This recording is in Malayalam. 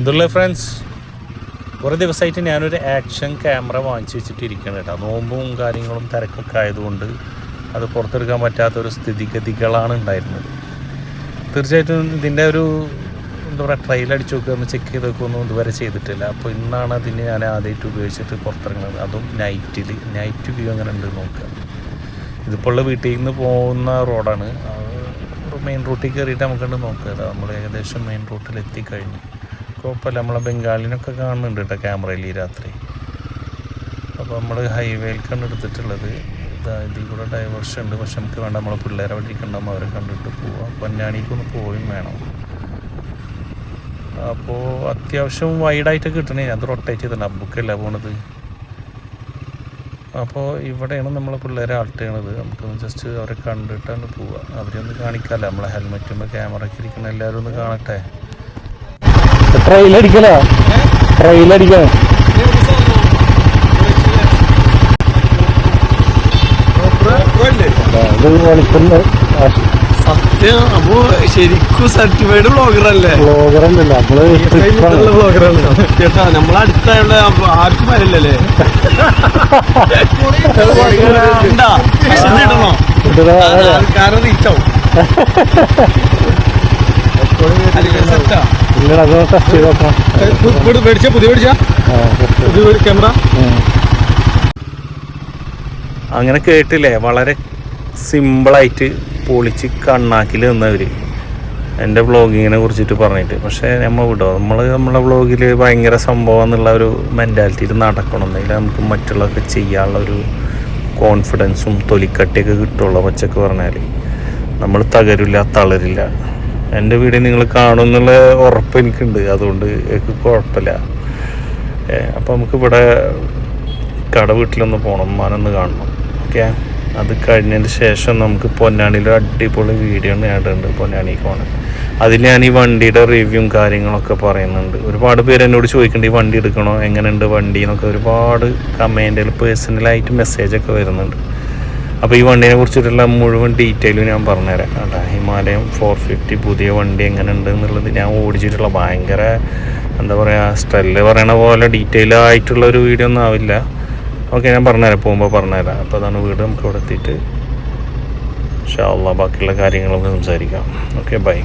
എന്തുള്ള ഫ്രണ്ട്സ് കുറേ ദിവസമായിട്ട് ഞാനൊരു ആക്ഷൻ ക്യാമറ വാങ്ങിച്ചു വെച്ചിട്ട് ഇരിക്കണം കേട്ടോ. നോമ്പും കാര്യങ്ങളും തിരക്കൊക്കെ ആയതുകൊണ്ട് അത് പുറത്തെടുക്കാൻ പറ്റാത്തൊരു സ്ഥിതിഗതികളാണ് ഉണ്ടായിരുന്നത്. തീർച്ചയായിട്ടും ഇതിന്റെ ഒരു എന്താ പറയുക ട്രയൽ അടിച്ചു നോക്കുക ഒന്ന് ചെക്ക് ചെയ്ത് നോക്കുക ഒന്നും ഇതുവരെ ചെയ്തിട്ടില്ല. അപ്പോൾ ഇന്നാണ് അതിന് ഞാൻ ആദ്യമായിട്ട് ഉപയോഗിച്ചിട്ട് പുറത്തിറങ്ങുന്നത് അതും നൈറ്റിൽ നൈറ്റ് വ്യൂ അങ്ങനെ ഉണ്ട് നോക്കുക. ഇതിപ്പോൾ ഉള്ള വീട്ടിൽ നിന്ന് പോകുന്ന റോഡാണ് മെയിൻ റൂട്ടിൽ കയറിയിട്ട് നമുക്കുണ്ട് നോക്കുക. നമ്മൾ ഏകദേശം മെയിൻ റൂട്ടിൽ എത്തിക്കഴിഞ്ഞു കുഴപ്പമില്ല. നമ്മളെ ബംഗാളിനൊക്കെ കാണുന്നുണ്ട് കേട്ടോ ക്യാമറയിൽ ഈ രാത്രി. അപ്പോൾ നമ്മൾ ഹൈവേയിലേക്കാണ് എടുത്തിട്ടുള്ളത്. ഇതാ ഇതിൽ കൂടെ ഡൈവേഴ്ഷൻ ഉണ്ട്. പക്ഷെ നമുക്ക് വേണ്ട നമ്മളെ പിള്ളേരെ അവിടെ ഇരിക്കണ്ടാകുമ്പോൾ അവരെ കണ്ടിട്ട് പോവാം. പൊന്നാണിക്കൊന്ന് പോവുകയും വേണം. അപ്പോൾ അത്യാവശ്യം വൈഡായിട്ട് കിട്ടണേ. അത് റൊട്ടേറ്റ് ചെയ്തിട്ടുണ്ട്. ബുക്കല്ല പോണത്? അപ്പോൾ ഇവിടെയാണ് നമ്മളെ പിള്ളേരെ ആൾട്ട് ചെയ്യണത്. നമുക്കൊന്ന് ജസ്റ്റ് അവരെ കണ്ടിട്ടാണ് പോവുക അവരെയൊന്ന് കാണിക്കാമല്ലോ. നമ്മളെ ഹെൽമെറ്റും ക്യാമറ ഒക്കെ ഇരിക്കുന്ന എല്ലാവരും ഒന്ന് കാണട്ടെ. ട്രെയിലടിക്കല? വെളുക്കുന്ന സത്യം അപ്പൊ ശരിക്കും സർട്ടിഫൈഡ് ബ്ലോഗർ അല്ലേ? നമ്മൾ കേട്ടാ നമ്മളടുത്തായുള്ള ആർക്കും വരില്ലല്ലേ? ഉണ്ടാ കാരണം റീച്ചാവും സെറ്റാ നിങ്ങൾ അത് ടെസ്റ്റ് ചെയ്ത് നോക്കാം മേടിച്ച പുതിയ മേടിച്ച? പുതിയ ക്യാമറ അങ്ങനെ കേട്ടില്ലേ? വളരെ സിമ്പിളായിട്ട് പൊളിച്ച് കണ്ണാക്കിൽ നിന്നവർ എന്റെ വ്ളോഗിങ്ങിനെ കുറിച്ചിട്ട് പറഞ്ഞിട്ട്. പക്ഷേ നമ്മൾ വിടോ നമ്മൾ നമ്മളെ വ്ളോഗിൽ ഭയങ്കര സംഭവം എന്നുള്ള ഒരു മെന്റാലിറ്റിയിൽ നടക്കണം. എന്നെങ്കിൽ നമുക്ക് മറ്റുള്ളതൊക്കെ ചെയ്യാനുള്ള ഒരു കോൺഫിഡൻസും തൊലിക്കട്ടിയൊക്കെ കിട്ടുള്ളൂ പച്ചക്ക് പറഞ്ഞാൽ നമ്മൾ തകരില്ല തളരില്ല. എന്റെ വീഡിയോ നിങ്ങൾ കാണുമെന്നുള്ള ഉറപ്പ് എനിക്കുണ്ട്. അതുകൊണ്ട് എനിക്ക് കുഴപ്പമില്ല. അപ്പോൾ നമുക്ക് ഇവിടെ കട വീട്ടിലൊന്ന് പോകണം മാനൊന്ന് കാണണം. ഓക്കെ? അത് കഴിഞ്ഞതിന് ശേഷം നമുക്ക് പൊന്നാണിയിലൊരു അടിപൊളി വീഡിയോ നേടുന്നുണ്ട് പൊന്നാണിക്ക് പോകണം അതിൽ ഞാൻ ഈ വണ്ടിയുടെ റിവ്യൂവും കാര്യങ്ങളൊക്കെ പറയുന്നുണ്ട്. ഒരുപാട് പേര് എന്നോട് ചോദിക്കുന്നുണ്ട് ഈ വണ്ടി എടുക്കണോ? എങ്ങനെയുണ്ട് വണ്ടി? എന്നൊക്കെ ഒരുപാട് കമന്റിൽ പേഴ്സണലായിട്ട് മെസ്സേജൊക്കെ വരുന്നുണ്ട്. അപ്പോൾ ഈ വണ്ടിനെ കുറിച്ചിട്ടുള്ള മുഴുവൻ ഡീറ്റെയിലും ഞാൻ പറഞ്ഞുതരാം കേട്ടോ. ഹിമാലയം ഫോർ ഫിഫ്റ്റി പുതിയ വണ്ടി എങ്ങനെ ഉണ്ട് എന്നുള്ളത് ഞാൻ ഓടിച്ചിട്ടുള്ള ഭയങ്കര എന്താ പറയുക സ്റ്റെല്ല് പറയണ പോലെ ഡീറ്റെയിൽ ആയിട്ടുള്ള ഒരു വീഡിയോ ഒന്നും ആവില്ല. ഓക്കെ ഞാൻ പറഞ്ഞുതരാം പോകുമ്പോൾ പറഞ്ഞുതരാം. അപ്പോൾ അതാണ് വീട് നമുക്ക് ഇവിടെ എത്തിയിട്ട്. ഷാ ബാക്കിയുള്ള കാര്യങ്ങളൊക്കെ സംസാരിക്കാം. Okay bye